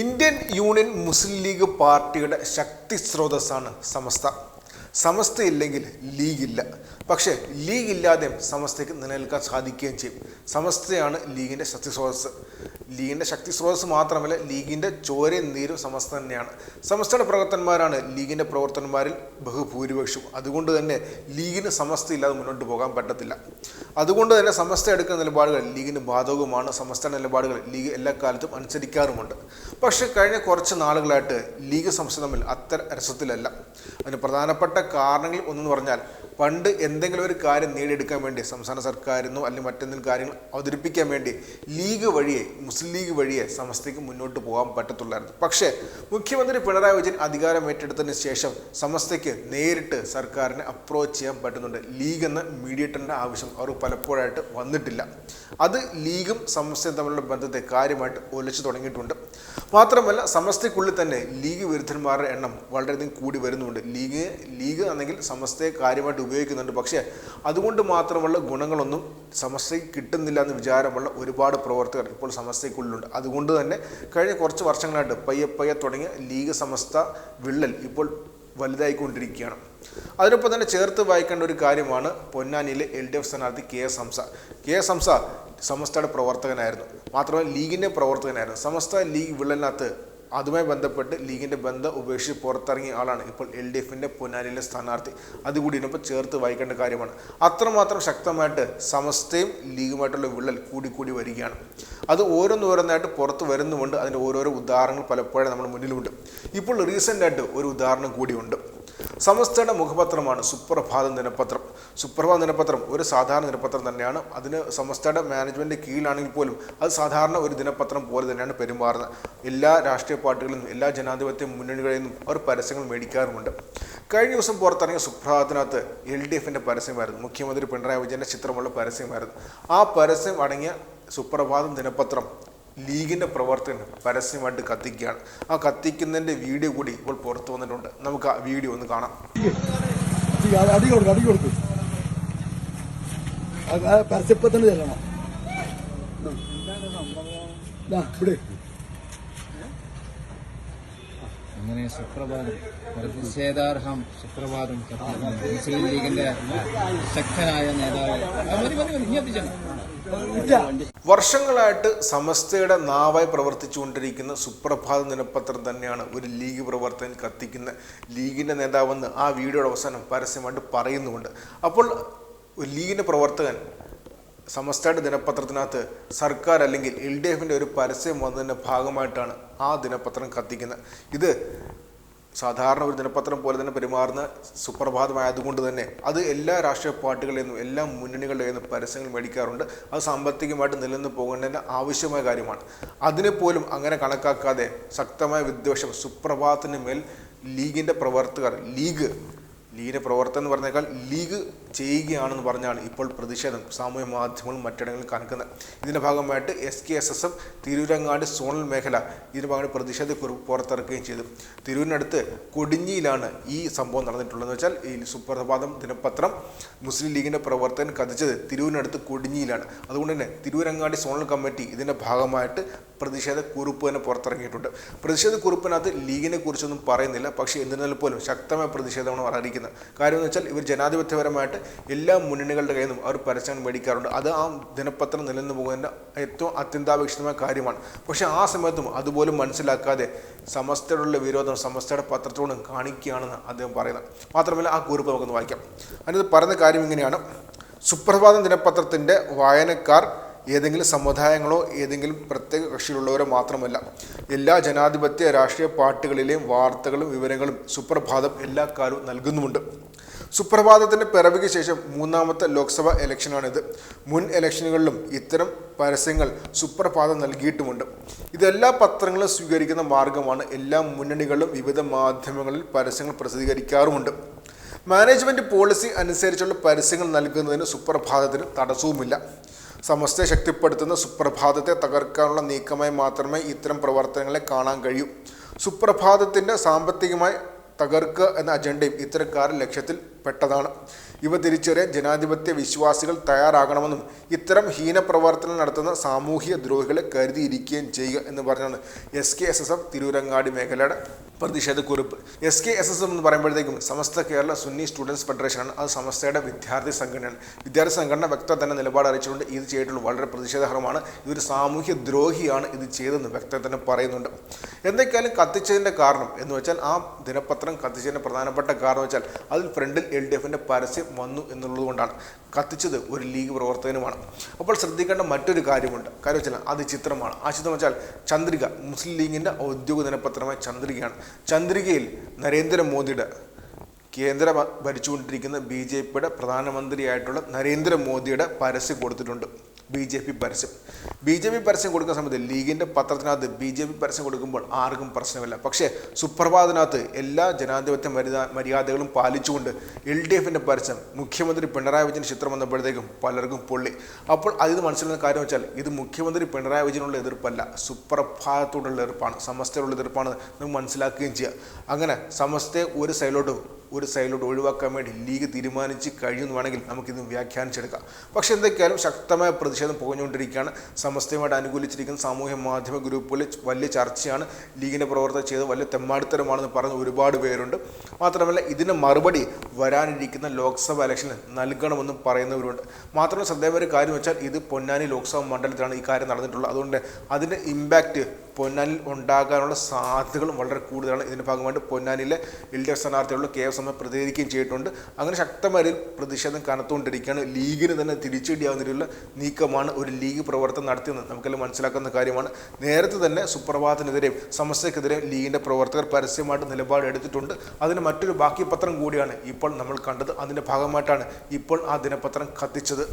Indian union മുസ്ലിം league പാർട്ടിയുടെ ശക്തി സ്രോതസ്സാണ് സമസ്ത. സമസ്ത ഇല്ലെങ്കിൽ ലീഗില്ല. പക്ഷേ ലീഗ് ഇല്ലാതെയും സമസ്തയ്ക്ക് നിലനിൽക്കാൻ സാധിക്കുകയും ചെയ്യും. സമസ്തയാണ് ലീഗിന്റെ ശക്തി സ്രോതസ്സ്. ലീഗിന്റെ ശക്തി സ്രോതസ് മാത്രമല്ല ലീഗിന്റെ ചോരയും നീരും സമസ്ത തന്നെയാണ്. സമസ്തയുടെ പ്രവർത്തകന്മാരാണ് ലീഗിന്റെ പ്രവർത്തകന്മാരിൽ ബഹുഭൂരിപക്ഷം അതുകൊണ്ട് തന്നെ ലീഗിന് സമസ്ത ഇല്ലാതെ മുന്നോട്ട് പോകാൻ പറ്റത്തില്ല. അതുകൊണ്ട് തന്നെ സമസ്ത എടുക്കുന്ന നിലപാടുകൾ ലീഗിന് ബാധകവുമാണ്. സമസ്തയുടെ നിലപാടുകൾ ലീഗ് എല്ലാ കാലത്തും അനുസരിക്കാറുമുണ്ട്. പക്ഷേ കഴിഞ്ഞ കുറച്ച് നാളുകളായിട്ട് ലീഗ് സംസ്ഥ തമ്മിൽ അത്ര രസത്തിലല്ല. അതിന് പ്രധാനപ്പെട്ട കാരണങ്ങൾ ഒന്നെന്ന് പറഞ്ഞാൽ പണ്ട് എന്തെങ്കിലും ഒരു കാര്യം നേടിയെടുക്കാൻ വേണ്ടി സംസ്ഥാന സർക്കാരിനോ അല്ലെങ്കിൽ മറ്റെന്തെങ്കിലും കാര്യങ്ങൾ അവതരിപ്പിക്കാൻ വേണ്ടി ലീഗ് വഴിയെ മുസ്ലിം ലീഗ് വഴിയെ സമസ്തയ്ക്ക് മുന്നോട്ട് പോകാൻ പറ്റത്തുള്ളായിരുന്നു. പക്ഷേ മുഖ്യമന്ത്രി പിണറായി വിജയൻ അധികാരം ഏറ്റെടുത്തതിന് ശേഷം സമസ്തയ്ക്ക് നേരിട്ട് സർക്കാരിനെ അപ്രോച്ച് ചെയ്യാൻ പറ്റുന്നുണ്ട്. ലീഗ് എന്ന മീഡിയേറ്ററിന്റെ ആവശ്യം അവർ പലപ്പോഴായിട്ട് വന്നിട്ടില്ല. അത് ലീഗും സമസ്തയും തമ്മിലുള്ള ബന്ധത്തെ കാര്യമായിട്ട് ഒലിച്ചു തുടങ്ങിയിട്ടുണ്ട്. മാത്രമല്ല സമസ്തയ്ക്കുള്ളിൽ തന്നെ ലീഗ് വിരുദ്ധന്മാരുടെ എണ്ണം വളരെയധികം കൂടി വരുന്നുണ്ട്. ലീഗ് ലീഗ് ആണെങ്കിൽ സമസ്തയെ കാര്യമായിട്ട് ഉപയോഗിക്കുന്നുണ്ട്. പക്ഷേ അതുകൊണ്ട് മാത്രമുള്ള ഗുണങ്ങളൊന്നും സമസ്തയ്ക്ക് കിട്ടുന്നില്ല എന്ന് വിചാരമുള്ള ഒരുപാട് പ്രവർത്തകർ ഇപ്പോൾ സമസ്തയ്ക്കുള്ളിലുണ്ട് അതുകൊണ്ട് തന്നെ കഴിഞ്ഞ കുറച്ച് വർഷങ്ങളായിട്ട് പയ്യെ പയ്യെ തുടങ്ങിയ ലീഗ് സമസ്ത വിള്ളൽ ഇപ്പോൾ വലുതായിക്കൊണ്ടിരിക്കുകയാണ്. അതിനൊപ്പം തന്നെ ചേർത്ത് വായിക്കേണ്ട ഒരു കാര്യമാണ് പൊന്നാനിയിലെ എൽ ഡി എഫ് സ്ഥാനാർത്ഥി K S Hamsa. K S Hamsa സമസ്തയുടെ പ്രവർത്തകനായിരുന്നു. മാത്രമല്ല ലീഗിന്റെ പ്രവർത്തകനായിരുന്നു. സമസ്ത ലീഗ് വിള്ളലിനകത്ത് അതുമായി ബന്ധപ്പെട്ട് ലീഗിന്റെ ബന്ധം ഉപേക്ഷിച്ച് പുറത്തിറങ്ങിയ ആളാണ് ഇപ്പോൾ എൽ ഡി എഫിന്റെ പൊന്നാനിയിലെ സ്ഥാനാർത്ഥി. അതുകൂടി ഇതിനൊപ്പം ചേർത്ത് വായിക്കേണ്ട കാര്യമാണ്. അത്രമാത്രം ശക്തമായിട്ട് സമസ്തയും ലീഗുമായിട്ടുള്ള വിള്ളൽ കൂടിക്കൂടി കൂടി വരികയാണ്. അത് ഓരോന്നോരോന്നായിട്ട് പുറത്ത് വരുന്നുമുണ്ട്. അതിന്റെ ഓരോരോ ഉദാഹരണങ്ങൾ പലപ്പോഴും നമ്മുടെ മുന്നിലുണ്ട് ഇപ്പോൾ റീസെന്റായിട്ട് ഒരു ഉദാഹരണം കൂടിയുണ്ട്. സമസ്തയുടെ മുഖപത്രമാണ് സുപ്രഭാത ദിനപത്രം. സുപ്രഭാത ദിനപത്രം ഒരു സാധാരണ ദിനപത്രം തന്നെയാണ്. അതിന് സമസ്തയുടെ മാനേജ്മെന്റ് കീഴിലാണെങ്കിൽ പോലും അത് സാധാരണ ഒരു ദിനപത്രം പോലെ തന്നെയാണ് പെരുമാറുന്നത്. എല്ലാ രാഷ്ട്രീയ പാർട്ടികളിൽ നിന്നും എല്ലാ ജനാധിപത്യ മുന്നണികളിൽ നിന്നും അവർ പരസ്യങ്ങൾ മേടിക്കാറുമുണ്ട്. കഴിഞ്ഞ ദിവസം പുറത്തിറങ്ങിയ സുപ്രഭാതത്തിനകത്ത് എൽ ഡി എഫിന്റെ പരസ്യമായിരുന്നു. മുഖ്യമന്ത്രി പിണറായി വിജയന്റെ ചിത്രമുള്ള പരസ്യമായിരുന്നു. ആ പരസ്യം അടങ്ങിയ സുപ്രഭാതം ദിനപത്രം ലീഗിന്റെ പ്രവർത്തകൻ പരസ്യമായിട്ട് കത്തിക്കുകയാണ്. ആ കത്തിക്കുന്നതിന്റെ വീഡിയോ കൂടി ഇപ്പോൾ പുറത്തു വന്നിട്ടുണ്ട്. നമുക്ക് ആ വീഡിയോ ഒന്ന് കാണാം. അടി- കൊടുക്കും അടി കൊടുക്കും. ചെല്ലണം. അങ്ങനെ സുപ്രഭാതം പ്രതിഷേധാർഹം സുപ്രഭാതം. മുസ്ലിം ലീഗിന്റെ ശക്തനായ നേതാവ്. മതി മതി മതി ഇനി. വർഷങ്ങളായിട്ട് സമസ്തയുടെ നാവായി പ്രവർത്തിച്ചുകൊണ്ടിരിക്കുന്ന സുപ്രഭാത ദിനപത്രം തന്നെയാണ് ഒരു ലീഗ് പ്രവർത്തകൻ കത്തിക്കുന്ന ലീഗിന്റെ നേതാവെന്ന് ആ വീഡിയോയുടെ അവസാനം പരസ്യമായിട്ട് പറയുന്നുമുണ്ട്. അപ്പോൾ ഒരു ലീഗിന്റെ പ്രവർത്തകൻ സമസ്തയുടെ ദിനപത്രത്തിനകത്ത് സർക്കാർ അല്ലെങ്കിൽ എൽ ഡി എഫിന്റെ ഒരു പരസ്യം വന്നതിന്റെ ഭാഗമായിട്ടാണ് ആ ദിനപത്രം കത്തിക്കുന്നത്. ഇത് സാധാരണ ഒരു ദിനപത്രം പോലെ തന്നെ പെരുമാറുന്ന സുപ്രഭാതമായതുകൊണ്ട് തന്നെ അത് എല്ലാ രാഷ്ട്രീയ പാർട്ടികളിൽ നിന്നും എല്ലാ മുന്നണികളിൽ നിന്നും പരസ്യങ്ങൾ മേടിക്കാറുണ്ട്. അത് സാമ്പത്തികമായിട്ട് നിലനിന്ന് പോകേണ്ടതിന്റെ ആവശ്യമായ കാര്യമാണ്. അതിനെപ്പോലും അങ്ങനെ കണക്കാക്കാതെ ശക്തമായ വിദ്വേഷം സുപ്രഭാതത്തിന് മേൽ ലീഗിന്റെ പ്രവർത്തകർ ലീഗ് ലീഗിന്റെ പ്രവർത്തനം എന്ന് പറഞ്ഞേക്കാൾ ലീഗ് ചെയ്യുകയാണെന്ന് പറഞ്ഞാണ് ഇപ്പോൾ പ്രതിഷേധം സാമൂഹ്യ മാധ്യമങ്ങളും മറ്റിടങ്ങളിൽ കണക്കുന്നത്. ഇതിന്റെ ഭാഗമായിട്ട് S K S S F Tirurangadi zonal മേഖല ഇതിന്റെ ഭാഗമായിട്ട് പ്രതിഷേധ കുറിപ്പ് പുറത്തിറക്കുകയും ചെയ്തു. തിരൂരിനടുത്ത് കൊടിഞ്ഞിയിലാണ് ഈ സംഭവം നടന്നിട്ടുള്ളതെന്ന് വെച്ചാൽ ഈ സുപ്രഭാതം ദിനപത്രം മുസ്ലിം ലീഗിന്റെ പ്രവർത്തനം കഥിച്ചത് തിരൂരിനടുത്ത് കൊടിഞ്ഞിയിലാണ്. അതുകൊണ്ട് തന്നെ തിരൂരങ്ങാടി സോണൽ കമ്മിറ്റി ഇതിന്റെ ഭാഗമായിട്ട് പ്രതിഷേധ കുറിപ്പ് തന്നെ പുറത്തിറങ്ങിയിട്ടുണ്ട്. പ്രതിഷേധ കുറിപ്പിനകത്ത് ലീഗിനെ കുറിച്ചൊന്നും പറയുന്നില്ല. പക്ഷേ എന്നിരുന്നാൽ പോലും ശക്തമായ പ്രതിഷേധമാണ് അറിയിക്കുന്നത് കാര്യം എന്ന് വെച്ചാൽ ഇവർ ജനാധിപത്യപരമായിട്ട് എല്ലാ മുന്നണികളുടെ കയ്യിൽ നിന്നും അവർ പരസ്യങ്ങൾ മേടിക്കാറുണ്ട്. അത് ആ ദിനപത്രം നിലനിന്ന് പോകുന്നതിന്റെ ഏറ്റവും അത്യന്താപേക്ഷിതമായ കാര്യമാണ്. പക്ഷേ ആ സമയത്തും അതുപോലും മനസ്സിലാക്കാതെ സമസ്തയുടെ വിരോധം സമസ്തയുടെ പത്രത്തോടും കാണിക്കുകയാണെന്ന് അദ്ദേഹം പറയുന്നത്. മാത്രമല്ല ആ കുറിപ്പ് നമുക്കൊന്ന് വായിക്കാം. അതിനകത്ത് പറയുന്ന കാര്യം ഇങ്ങനെയാണ്. സുപ്രഭാതം ദിനപത്രത്തിന്റെ വായനക്കാർ ഏതെങ്കിലും സമുദായങ്ങളോ ഏതെങ്കിലും പ്രത്യേക കക്ഷിയിലുള്ളവരോ മാത്രമല്ല എല്ലാ ജനാധിപത്യ രാഷ്ട്രീയ പാർട്ടികളിലെയും വാർത്തകളും വിവരങ്ങളും സുപ്രഭാതം എല്ലാ കാലവും നൽകുന്നുമുണ്ട്. സുപ്രഭാതത്തിന്റെ പിറവിക്ക് ശേഷം മൂന്നാമത്തെ ലോക്സഭ ഇലക്ഷനാണിത്. മുൻ ഇലക്ഷനുകളിലും ഇത്തരം പരസ്യങ്ങൾ സുപ്രഭാതം നൽകിയിട്ടുമുണ്ട്. ഇതെല്ലാ പത്രങ്ങളും സ്വീകരിക്കുന്ന മാർഗമാണ് എല്ലാ മുന്നണികളിലും വിവിധ മാധ്യമങ്ങളിൽ പരസ്യങ്ങൾ പ്രസിദ്ധീകരിക്കാറുമുണ്ട്. മാനേജ്മെന്റ് പോളിസി അനുസരിച്ചുള്ള പരസ്യങ്ങൾ നൽകുന്നതിന് സുപ്രഭാതത്തിന് തടസ്സവുമില്ല. സമസ്തയെ ശക്തിപ്പെടുത്തുന്ന സുപ്രഭാതത്തെ തകർക്കാനുള്ള നീക്കമായി മാത്രമേ ഇത്തരം പ്രവർത്തനങ്ങളെ കാണാൻ കഴിയൂ. സുപ്രഭാതത്തിന്റെ സാമ്പത്തികമായി തകർക്കുക എന്ന അജണ്ടയും ഇത്തരക്കാരുടെ ലക്ഷ്യത്തിൽ പെട്ടതാണ്. ഇവ തിരിച്ചറിയാൻ ജനാധിപത്യ വിശ്വാസികൾ തയ്യാറാകണമെന്നും ഇത്തരം ഹീനപ്രവർത്തനം നടത്തുന്ന സാമൂഹ്യ ദ്രോഹികളെ കരുതിയിരിക്കുകയും ചെയ്യുക എന്ന് പറഞ്ഞാണ് S K S S F Tirurangadi മേഖലയുടെ പ്രതിഷേധക്കുറിപ്പ് S K S S F എന്ന് പറയുമ്പോഴത്തേക്കും സമസ്ത കേരള സുന്നി സ്റ്റുഡൻസ് ഫെഡറേഷനാണ്. അത് സമസ്തയുടെ വിദ്യാർത്ഥി സംഘടനയാണ്. വിദ്യാർത്ഥി സംഘടന വ്യക്തം തന്നെ നിലപാട് അറിയിച്ചുകൊണ്ട് ഇത് ചെയ്തിട്ടുള്ള വളരെ പ്രതിഷേധകരമാണ് ഇതൊരു സാമൂഹ്യ ദ്രോഹിയാണ് ഇത് ചെയ്തതെന്ന് വ്യക്തം തന്നെ പറയുന്നുണ്ട്. എന്തൊക്കെയാലും കത്തിച്ചതിന്റെ കാരണം എന്ന് വെച്ചാൽ ആ ദിനപത്രം കത്തിച്ചതിന്റെ പ്രധാനപ്പെട്ട കാരണം വെച്ചാൽ അതിൽ ഫ്രണ്ടിൽ എൽ ഡി എഫിന്റെ പരസ്യം വന്നു എന്നുള്ളതുകൊണ്ടാണ്. കത്തിച്ചത് ഒരു ലീഗ് പ്രവർത്തകനുമാണ്. അപ്പോൾ ശ്രദ്ധിക്കേണ്ട മറ്റൊരു കാര്യമുണ്ട്. കാര്യം വെച്ചാൽ അത് ചിത്രമാണ്. ആ ചിത്രം വെച്ചാൽ ചന്ദ്രിക മുസ്ലിം ലീഗിന്റെ ഔദ്യോഗിക ദിനപത്രമായ ചന്ദ്രികയാണ്. ചന്ദ്രികയിൽ നരേന്ദ്രമോദിയുടെ കേന്ദ്ര ഭരിച്ചുകൊണ്ടിരിക്കുന്ന ബി ജെ പിയുടെ പ്രധാനമന്ത്രിയായിട്ടുള്ള നരേന്ദ്രമോദിയുടെ പരസ്യം കൊടുത്തിട്ടുണ്ട്. ബി ജെ പി പരസ്യം. ബി ജെ പി പരസ്യം കൊടുക്കുന്ന സമയത്ത് ലീഗിന്റെ പത്രത്തിനകത്ത് ബി ജെ പി പരസ്യം കൊടുക്കുമ്പോൾ ആർക്കും പ്രശ്നമില്ല. പക്ഷേ സുപ്രഭാതത്തിനകത്ത് എല്ലാ ജനാധിപത്യ മര്യാദ മര്യാദകളും പാലിച്ചുകൊണ്ട് എൽ ഡി എഫിന്റെ പരസ്യം മുഖ്യമന്ത്രി പിണറായി വിജയൻ ചിത്രം വന്നപ്പോഴത്തേക്കും പലർക്കും പൊള്ളി. അപ്പോൾ അതിന് മനസ്സിലാകുന്ന കാര്യം വെച്ചാൽ ഇത് മുഖ്യമന്ത്രി പിണറായി വിജയനുള്ള എതിർപ്പല്ല. സുപ്രഭാതത്തോടുള്ള എതിർപ്പാണ്. സമസ്തയോടുള്ള എതിർപ്പാണ് നമുക്ക് മനസ്സിലാക്കുകയും ചെയ്യുക. അങ്ങനെ സമസ്തയെ ഒരു സൈഡിലോട്ട് ഒരു സൈഡിലോട്ട് ഒഴിവാക്കാൻ വേണ്ടി ലീഗ് തീരുമാനിച്ച് കഴിയുമെന്ന് വേണമെങ്കിൽ നമുക്കിത് വ്യാഖ്യാനിച്ചെടുക്കാം. പക്ഷെ എന്തൊക്കെയാലും ശക്തമായ പ്രതിഷേധം പുകഞ്ഞുകൊണ്ടിരിക്കുകയാണ്. സമസ്തയുമായിട്ട് അനുകൂലിച്ചിരിക്കുന്ന സാമൂഹ്യ മാധ്യമ ഗ്രൂപ്പുകളിൽ വലിയ ചർച്ചയാണ്. ലീഗിന്റെ പ്രവർത്തകർ ചെയ്ത് വലിയ തെമ്മാടിത്തരമാണെന്ന് പറഞ്ഞ ഒരുപാട് പേരുണ്ട്. മാത്രമല്ല ഇതിന് മറുപടി വരാനിരിക്കുന്ന ലോക്സഭ ഇലക്ഷന് നൽകണമെന്നും പറയുന്നവരുണ്ട്. മാത്രമല്ല ശ്രദ്ധേയമായ ഒരു കാര്യം വെച്ചാൽ ഇത് പൊന്നാനി ലോക്സഭാ മണ്ഡലത്തിലാണ് ഈ കാര്യം നടന്നിട്ടുള്ളത്. അതുകൊണ്ട് അതിന്റെ ഇമ്പാക്റ്റ് പൊന്നാനിൽ ഉണ്ടാകാനുള്ള സാധ്യതകളും വളരെ കൂടുതലാണ്. ഇതിന്റെ ഭാഗമായിട്ട് പൊന്നാനിയിലെ എൽ ഡി എഫ് സ്ഥാനാർത്ഥികളുടെ കെ എസ് എം പ്രതികരിക്കുകയും ചെയ്തിട്ടുണ്ട്. അങ്ങനെ ശക്തമായ പ്രതിഷേധം കനത്തുകൊണ്ടിരിക്കുകയാണ്. ലീഗിന് തന്നെ തിരിച്ചടിയാവുന്ന രീതിയിലുള്ള നീക്കമാണ് ഒരു ലീഗ് പ്രവർത്തനം നടത്തിയെന്ന് നമുക്കെല്ലാം മനസ്സിലാക്കുന്ന കാര്യമാണ്. നേരത്തെ തന്നെ സുപ്രഭാതത്തിനെതിരെയും സമസ്യക്കെതിരെയും ലീഗിന്റെ പ്രവർത്തകർ പരസ്യമായിട്ട് നിലപാട് എടുത്തിട്ടുണ്ട്. അതിന് മറ്റൊരു ബാക്കി പത്രം കൂടിയാണ് ഇപ്പോൾ നമ്മൾ കണ്ടത്. അതിന്റെ ഭാഗമായിട്ടാണ് ഇപ്പോൾ ആ ദിനപത്രം കത്തിച്ചത്.